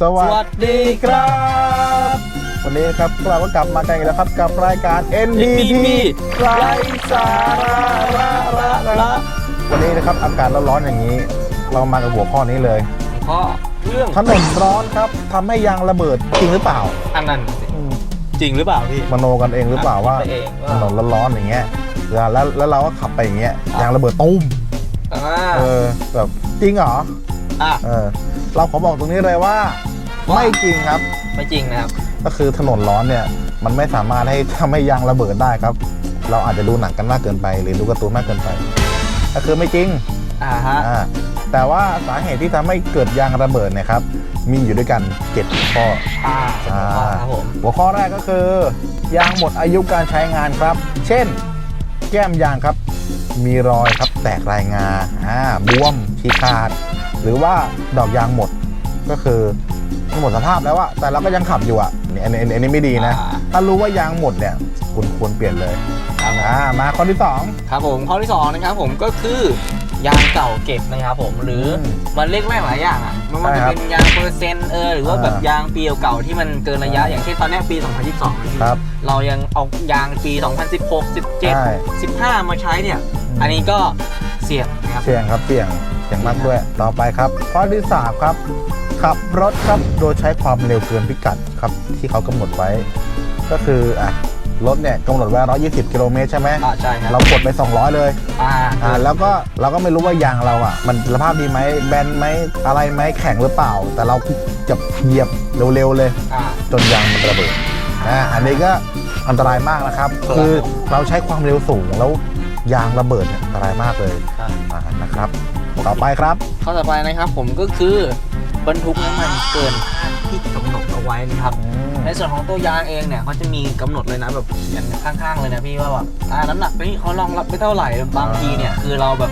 สวัสดีครับ วันนี้ครับพวกเราก็กลับมากันอีกแล้วครับกับรายการ NDP ไร้สาระระระวันนี้นะครับอากาศร้อนๆอย่างนี้ เรามากับหัวข้อนี้เลยข้อเรื่องถนนร้อนครับทำให้ยางระเบิดจริงหรือเปล่าอันนั้นสิอืมจริงหรือเปล่าพี่ มโนกันเองหรือเปล่าว่าคิดไปเองถนนร้อนๆอย่างเงี้ยแล้วแล้วแล้วเราก็ขับไปอย่างเงี้ยยางระเบิดตุ้มอ่าเออแบบจริงเหรอ อะ เออ เราขอบอกตรงนี้เลยว่าว่า ไม่จริงครับ ไม่จริงนะครับ ก็คือถนนร้อนเนี่ย มันไม่สามารถให้ทำให้ยางระเบิดได้ครับ เราอาจจะดูหนังกันมากเกินไป หรือดูการ์ตูนมากเกินไป ก็คือไม่จริงอ่าฮะ อ่าแต่ว่าสาเหตุที่ทำให้เกิดยางระเบิดเนยครับ มีอยู่ด้วยกันเจ็ดข้อ อ่าอ่าครับผมหัวข้อแรกก็คือยางหมดอายุการใช้งานครับ เช่น แก้มยางครับ มีรอยครับแตกรายงาอ่าบวมฉีกขาด หรือว่าดอกยางหมดก็คือมันหมดสภาพแล้วอะแต่เราก็ยังขับอยู่อะอันนี้อันนี้อันนี้ไม่ดีนะอ่าถ้ารู้ว่ายางหมดเนี่ยคุณควรเปลี่ยนเลยครับผมอ่ามาข้อที่สองครับผมข้อที่สองนะครับผมก็คือยางเก่าเก็บนะครับผมหรืออมมันเรียกแม่งหลายอย่างอะไม่ว่าใช่จะครับเป็นยางเปอร์เซ็นต์เออหรือว่าอ่าแบบยางปีเก่าๆที่มันเกินระยะอ่าอย่างเช่นตอนเนี้ยปี 2022นะพี่ครับเรายังเอายางปี 2016ใช่17 15 มาใช้เนี่ย อันนี้ก็เสี่ยงนะครับเสี่ยงครับเสี่ยง เสี่ยงมากด้วย ต่อไปครับข้อที่สามครับ ขับรถครับโดยใช้ความเร็วเกินพิกัดครับที่เขากำหนดไว้ ก็คืออะรถเนี่ยกำหนดไว้120 กิโลเมตรใช่ไหมอ่าใช่ครับเรากดไป 200 เลย อ่าอ่าแล้วก็เราก็ไม่รู้ว่ายางเราอะ มันสภาพดีไหมแบนไหมอะไรไหมแข็งหรือเปล่า แต่เราจะเหยียบเร็วๆเลยอ่าจนยางมันระเบิดอ่าอันนี้ก็อันตรายมากนะครับครับคือเราใช้ความเร็วสูงแล้วยางระเบิดเนี่ยอันตรายมากเลยครับอ่านะครับ ต่อไปครับ ข้อต่อไปนะครับผมก็คือบรรทุกน้ำมันเกินค่าที่กำหนดเอาไว้นะครับ ในส่วนของตัวยางเองเนี่ยเขาจะมีกำหนดเลยนะแบบอย่างข้างๆเลยนะพี่ว่าแบบอ่าน้ำหนักนี่เขารองรับไม่เท่าไหร่บางทีเนี่ยคือเราแบบ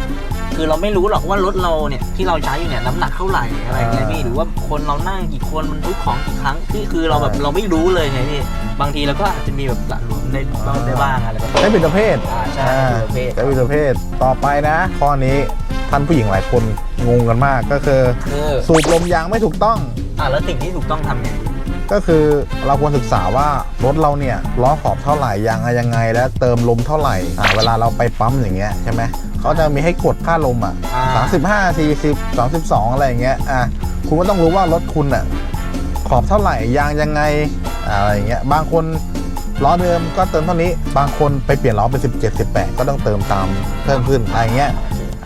คือเราไม่รู้หรอกว่ารถเราเนี่ยที่เราใช้อยู่เนี่ยน้ำหนักเท่าไหร่อะไรเงี้ยพี่หรือว่าคนเรานั่งกี่คนมันทุกของกี่ครั้งที่คือเราแบบเราไม่รู้เลยไงพี่บางทีเราก็อาจจะมีแบบหละหลวมได้บ้างได้บ้างอะไรแบบนี้ใช้ผิดประเภทอ่าใช่อ่าผิดประเภทใช้ผิดประเภทต่อไปนะข้อนี้ ท่านผู้หญิงหลายคนงงกันมากก็คือ คือสูบลมยางไม่ถูกต้อง อ่าแล้วสิ่งที่ถูกต้องทำไงก็คือเราควรศึกษาว่ารถเราเนี่ยล้อขอบเท่าไหร่ยางอะไรยังไง และเติมลมเท่าไหร่อ่าเวลาเราไปปั๊มอย่างเงี้ยใช่ไหมเขาจะมีให้กดค่าลมอะอ่าสามสิบห้าสี่สิบสองสิบสองอะไรอย่างเงี้ยอะคุณก็ต้องรู้ว่ารถคุณอะขอบเท่าไหร่ยางยังไงอะไรอย่างเงี้ยบางคนล้อเดิมก็เติมเท่านี้ บางคนไปเปลี่ยนล้อเป็นสิบเจ็ดสิบแปดก็ต้องเติมตามเพิ่มขึ้นอะไรอย่างเงี้ย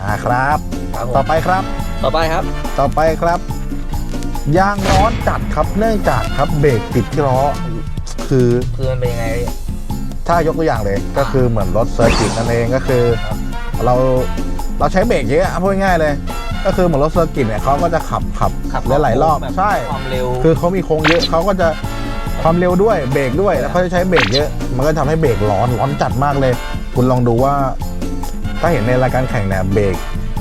อ่าครับ ครับผต่อมไปครับ ต่อไปครับ ต่อไปครับ ยางร้อนจัดครับเนื่องจากครับเบรกติดที่ล้อคือคือมันเป็นยังไงพี่ ถ้ายกตัวอย่างเลยก็คือเหมือนรถเซอร์กิตนั่นเองก็คือ ครับ เราเราใช้เบรกเยอะพูดง่ายๆเลย ก็คือเหมือนรถเซอร์กิตเนี่ยเขาก็จะขับขับขับหลายๆรอบแบบใช่ ความเร็วคือเขามีโค้งเยอะเขาก็จะความเร็วด้วยเบรกด้วยแล้วเขาจะใช้เบรกเยอะ มันก็ทำให้เบรกร้อนร้อนจัดมากเลย คุณลองดูว่า ถ้าเห็นในรายการแข่งเนี่ยเบรก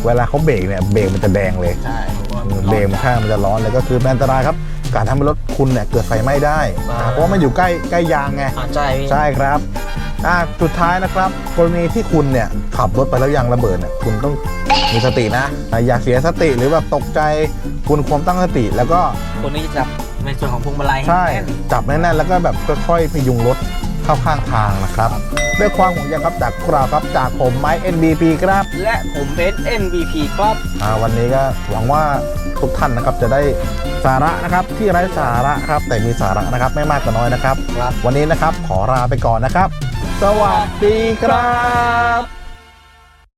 เวลาเขาเบรกเนี่ยเบรกมันจะแดงเลย ใช่ผมว่าเบรกมันข้างมันจะร้อนเลยก็คือเป็นอันตรายครับ การทำให้รถคุณเนี่ยเกิดไฟไหม้ได้อ่าเพราะว่ามันอยู่ใกล้ใกล้ยางไงอ่าใช่พี่ใช่ครับอ่าสุดท้ายนะครับ กรณีที่คุณเนี่ยขับรถไปแล้วยางระเบิดเนี่ยคุณต้องมีสตินะอ่าอย่าเสียสติหรือแบบตกใจคุณควรตั้งสติ แล้วก็คนนี้จะจับในส่วนของพวงมาลัยใช่ห้แน่นจับแน่นๆแล้วก็แบบค่อยๆพยุงรถ เข้าข้างทางนะครับด้วยความห่วงใยครับจากพวกเราครับจากผมไม้ NBP ครับ และผมเป็น MVP ครับ อ่าวันนี้ก็หวังว่าทุกท่านนะครับจะได้สาระนะครับที่ไร้สาระครับแต่มีสาระนะครับไม่มากก็น้อยนะครับ ครับ วันนี้นะครับขอลาไปก่อนนะครับ สวัสดีครับ